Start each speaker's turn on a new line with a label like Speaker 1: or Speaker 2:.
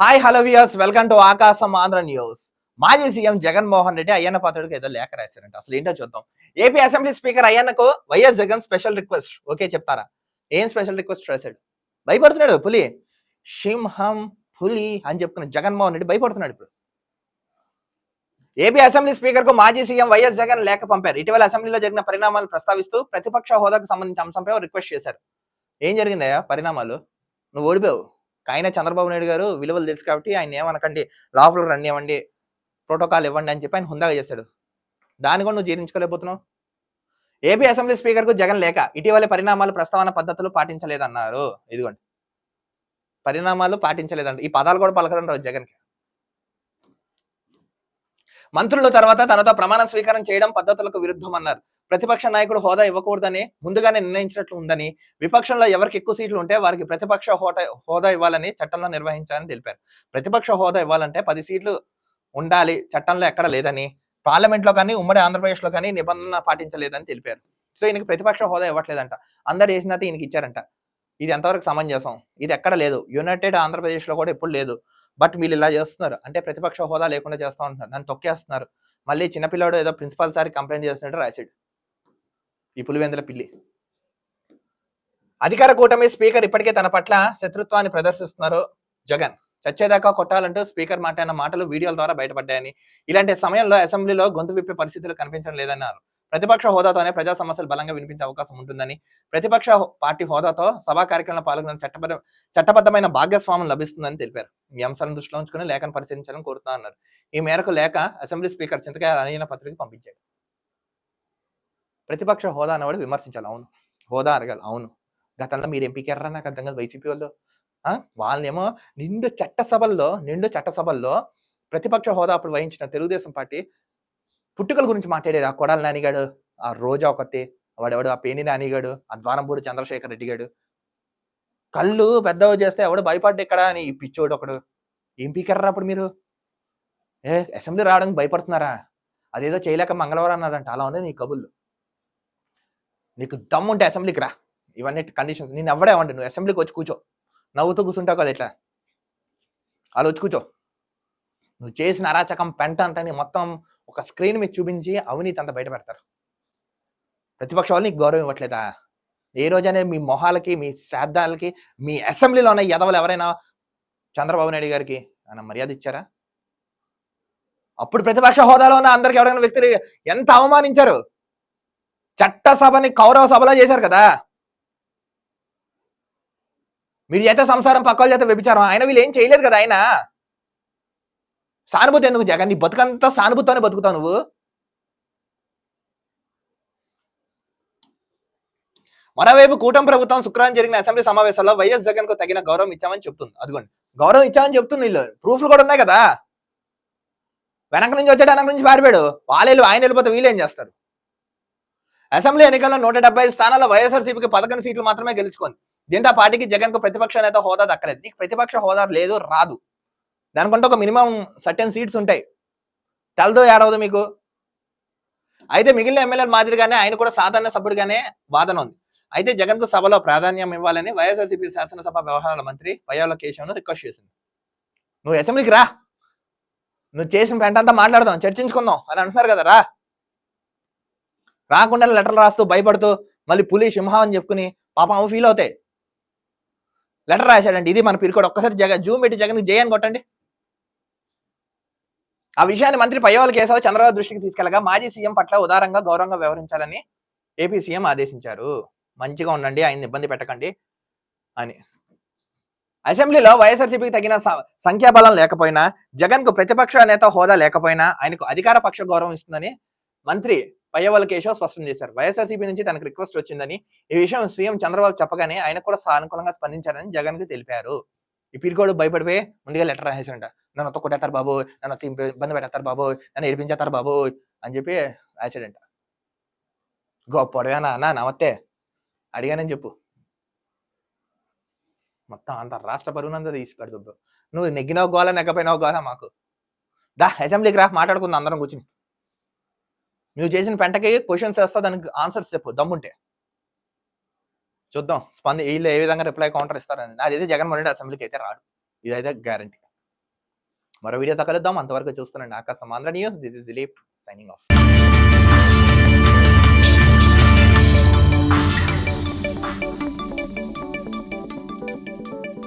Speaker 1: Hi hello viewers welcome to Akasam Andhra news మాజీ CM Jaganmohan Reddy Ayyanna పాత్రుడికి ఏదో లేఖ రాశారంట. అసలు ఏంటో చూద్దాం. AP assembly speaker అయ్యన్నకు YS Jagan special request. Okay చెప్తారా? ఏం స్పెషల్ రిక్వెస్ట్ రాశాడు? భయపడుతున్నాడు పులి. సింహం పులి అని చెప్పుకున్న జగన్మోహన్ రెడ్డి భయపడుతున్నాడు ఇప్పుడు. ఏపీ అసెంబ్లీ స్పీకర్కు మాజీ సీఎం వైఎస్ జగన్ లేఖ పంపారు. ఇటీవల అసెంబ్లీలో జరిగిన పరిణామాలు ప్రస్తావిస్తూ ప్రతిపక్ష హోదాకు సంబంధించిన అంశంపై రిక్వెస్ట్ చేశారు. ఏం జరిగిందయ్యా పరిణామాలు? నువ్వు ఓడిపోయావు. ఆయన చంద్రబాబు నాయుడు గారు విలువలు తెలుసు కాబట్టి ఆయన ఏమనకండి లోపల రండి ఇవ్వండి ప్రోటోకాల్ ఇవ్వండి అని చెప్పి ఆయన హుందాగా చేశాడు. దాన్ని కూడా నువ్వు జీర్ణించుకోలేకపోతున్నావు? ఏపీ అసెంబ్లీ స్పీకర్కు జగన్ లేక ఇటీవల పరిణామాలు ప్రస్తావన పద్ధతులు పాటించలేదన్నారు. ఇదిగోండి. పరిణామాలు పాటించలేదండి ఈ పదాలు కూడా పలకడం రావు జగన్కి. మంత్రుల తర్వాత తనతో ప్రమాణ స్వీకారం చేయడం పద్ధతులకు విరుద్ధం అన్నారు ప్రతిపక్ష నాయకుడు హోదా ఇవ్వకూడదని ముందుగానే నిర్ణయించినట్లు ఉందని విపక్షంలో ఎవరికి ఎక్కువ సీట్లు ఉంటే వారికి ప్రతిపక్ష హోదా హోదా ఇవ్వాలని చట్టంలో నిర్వహించాలని తెలిపారు. ప్రతిపక్ష హోదా ఇవ్వాలంటే పది సీట్లు ఉండాలి చట్టంలో ఎక్కడ లేదని పార్లమెంట్లో కానీ ఉమ్మడి ఆంధ్రప్రదేశ్లో కానీ నిబంధన పాటించలేదని తెలిపారు. సో ఈయనకి ప్రతిపక్ష హోదా ఇవ్వట్లేదంట. అందరు వేసినది ఈయనకి ఇచ్చారంట. ఇది ఎంతవరకు సమంజసం? ఇది ఎక్కడ లేదు. యునైటెడ్ ఆంధ్రప్రదేశ్లో కూడా ఎప్పుడు లేదు. బట్ వీళ్ళు ఇలా చేస్తున్నారు. అంటే ప్రతిపక్ష హోదా లేకుండా చేస్తూ ఉంటున్నారు. నన్ను తొక్కేస్తున్నారు. మళ్ళీ చిన్నపిల్లాడు ఏదో ప్రిన్సిపాల్ సార్ కంప్లైంట్ చేస్తున్నట్టు రాశాడు. ఈ పులివెందుల పిల్లి. అధికార కూటమి స్పీకర్ ఇప్పటికే తన పట్ల శత్రుత్వాన్ని ప్రదర్శిస్తున్నారు జగన్. చచ్చేదాకా కొట్టాలంటూ స్పీకర్ మాట్లాడిన మాటలు వీడియోల ద్వారా బయటపడ్డాయని. ఇలాంటి సమయంలో అసెంబ్లీలో గొంతు విప్పే పరిస్థితులు కనిపించడం లేదన్నారు. ప్రతిపక్ష హోదాతోనే ప్రజా సమస్యలు బలంగా వినిపించే అవకాశం ఉంటుందని. ప్రతిపక్ష పార్టీ హోదాతో సభా కార్యక్రమంలో పాల్గొన్న చట్టబద్ధ చట్టబద్ధమైన భాగస్వామ్యం లభిస్తుందని తెలిపారు. ఈ అంశాలను దృష్టిలో ఉంచుకుని లేఖను పరిశీలించాలని కోరుతా అన్నారు. ఈ మేరకు లేఖ అసెంబ్లీ స్పీకర్ చింతకాయ అనియన పత్రిక పంపించాడు. ప్రతిపక్ష హోదా అన్నవాడు విమర్శించాలి. అవును. హోదా అడగాలి. అవును. గతంలో మీరు ఎంపీకి ఎర్ర నాకు అర్థం కాదు. వైసీపీ వాళ్ళు. వాళ్ళేమో వాళ్ళనేమో నిండు చట్టసభల్లో నిండు చట్టసభల్లో ప్రతిపక్ష హోదా అప్పుడు వహించిన తెలుగుదేశం పార్టీ పుట్టుకల గురించి మాట్లాడేది ఆ కొడాలి నానిగాడు ఆ రోజా ఒకతే వాడెవడు ఆ పేని నానిగాడు ఆ ద్వారంపూడి చంద్రశేఖర్ రెడ్డి గాడు. కళ్ళు పెద్దవి చేస్తే ఎవడు భయపడ్డా ఇక్కడ అని? ఈ పిచ్చోడు ఒకడు. ఏం పీకర్రా అప్పుడు మీరు? ఏ అసెంబ్లీ రావడానికి భయపడుతున్నారా? అదేదో చేయలేక మంగళవారం అన్నారంట. అలా ఉంది నీ కబుర్లు. నీకు దమ్ముంటే అసెంబ్లీకి రా. ఇవన్నీ కండిషన్స్ నేను ఎవడే అవ్వండి. నువ్వు అసెంబ్లీకి వచ్చి కూర్చో. నవ్వుతూ కూర్చుంటావు కదా ఇట్లా. అలా వచ్చి కూర్చో. నువ్వు చేసిన అరాచకం పెంట అంటే మొత్తం ఒక స్క్రీన్ మీద చూపించి అవినీతి అంతా బయట పెడతారు. ప్రతిపక్ష వాళ్ళు నీకు గౌరవం ఇవ్వట్లేదా? ఏ రోజైనా మీ మొహాలకి మీ శాబ్దాలకి మీ అసెంబ్లీలో ఉన్న ఎదవలు ఎవరైనా చంద్రబాబు నాయుడు గారికి ఆయన మర్యాద ఇచ్చారా? అప్పుడు ప్రతిపక్ష హోదాలో ఉన్న అందరికి ఎవరైనా వ్యక్తులు ఎంత అవమానించారు? చట్టసభని కౌరవ సభలో చేశారు కదా? మీరు చేత సంసారం పక్కల చేత వ్యభిచారం. ఆయన వీళ్ళు ఏం చేయలేదు కదా ఆయన? సానుభూతి ఎందుకు? జగన్ నీ బతుకంతా సానుభూతితోనే బతుకుతావు నువ్వు. మరోవైపు కూటమి ప్రభుత్వం శుక్రవారం జరిగిన అసెంబ్లీ సమావేశాల్లో వైఎస్ జగన్కు తగిన గౌరవం ఇచ్చామని చెప్తుంది. అదిగోండి. గౌరవం ఇచ్చామని చెప్తుంది వీళ్ళు. ప్రూఫ్లు కూడా ఉన్నాయి కదా? వెనక నుంచి వచ్చాడు వెనక నుంచి పారిపోయాడు. వాళ్ళు ఆయన వెళ్ళిపోతే వీళ్ళు ఏం చేస్తారు? అసెంబ్లీ ఎన్నికల్లో నూట డెబ్బై ఐదు స్థానాల్లో వైఎస్ఆర్సీపీకి పదకొండు సీట్లు మాత్రమే గెలుచుకుంది. దీంతో పార్టీకి జగన్కు ప్రతిపక్ష నేత హోదా దక్కలేదు. నీకు ప్రతిపక్ష హోదా లేదు రాదు. దానికంటే ఒక మినిమం సర్టెన్ సీట్స్ ఉంటాయి. తెలదో ఏడవదు మీకు? అయితే మిగిలిన ఎమ్మెల్యేల మాదిరిగానే ఆయన కూడా సాధారణ సభ్యుడిగానే వాదన ఉంది. అయితే జగన్కు సభలో ప్రాధాన్యం ఇవ్వాలని వైఎస్ఆర్సీపీ శాసనసభ వ్యవహారాల మంత్రి పయ్యాల కేశవ్ను రిక్వెస్ట్ చేసింది. నువ్వు అసెంబ్లీకి రా. నువ్వు చేసిన వెంటంతా మాట్లాడదాం చర్చించుకుందాం అని అంటున్నారు కదా రా. రాకుండా లెటర్లు రాస్తూ భయపడుతూ మళ్ళీ పులి సింహం అని చెప్పుకుని పాపం అవి ఫీల్ అవుతాయి. లెటర్ రాశాడండి ఇది మన పిరికోడు ఒక్కసారి జగన్ జూమ్ పెట్టి జగన్ జయని అని కొట్టండి. ఆ విషయాన్ని మంత్రి పయ్యవాళ్ళ కేశవ్ చంద్రబాబు దృష్టికి తీసుకెళ్ళగా మాజీ సీఎం పట్ల ఉదారంగా గౌరవంగా వ్యవహరించాలని ఏపీ సీఎం ఆదేశించారు. మంచిగా ఉండండి ఆయన ఇబ్బంది పెట్టకండి అని. అసెంబ్లీలో వైఎస్ఆర్సీపీకి తగిన సంఖ్యాబలం లేకపోయినా జగన్కు ప్రతిపక్ష నేత హోదా లేకపోయినా ఆయనకు అధికార పక్ష గౌరవం ఇస్తుందని మంత్రి పయ్యవల కేశవ్ స్పష్టం చేశారు. వైఎస్ఆర్సీపీ నుంచి తనకు రిక్వెస్ట్ వచ్చిందని ఈ విషయం సీఎం చంద్రబాబు చెప్పగానే ఆయన కూడా సానుకూలంగా స్పందించారని జగన్కు తెలిపారు. ఈ కూడా భయపడిపోయి ముందుగా లెటర్ రాసేసాడంట. నన్ను కొట్టేస్తారు బాబు నన్ను ఇబ్బంది పెట్టేస్తారు బాబు నన్ను ఏడిపించేస్తారు బాబు అని చెప్పి రాశాడంట. గొప్పడుగా నా నమస్తే అడిగానని చెప్పు. మొత్తం అంత రాష్ట్ర పరువునంతా తీసి పెడుతుంది నువ్వు నెగ్గినావు గోల నెగ్గపోయినావు గోల మాకు. దా అసెంబ్లీకి రా మాట్లాడుకుందాం అందరం కూర్చుని. నువ్వు చేసిన పెంటకి క్వశ్చన్స్ వేస్తా దానికి ఆన్సర్స్ చెప్పు దమ్ముంటే. చూద్దాం స్పంది వీళ్ళు ఏ విధంగా రిప్లై కౌంటర్ ఇస్తారని నాదైతే జగన్మోహన్ రెడ్డి అసెంబ్లీకి అయితే రాడు. ఇదైతే గ్యారంటీ మరో వీడియోతో కలుద్దాం. అంతవరకు చూస్తున్నాను Akasam Andhra news. This is Dilip signing off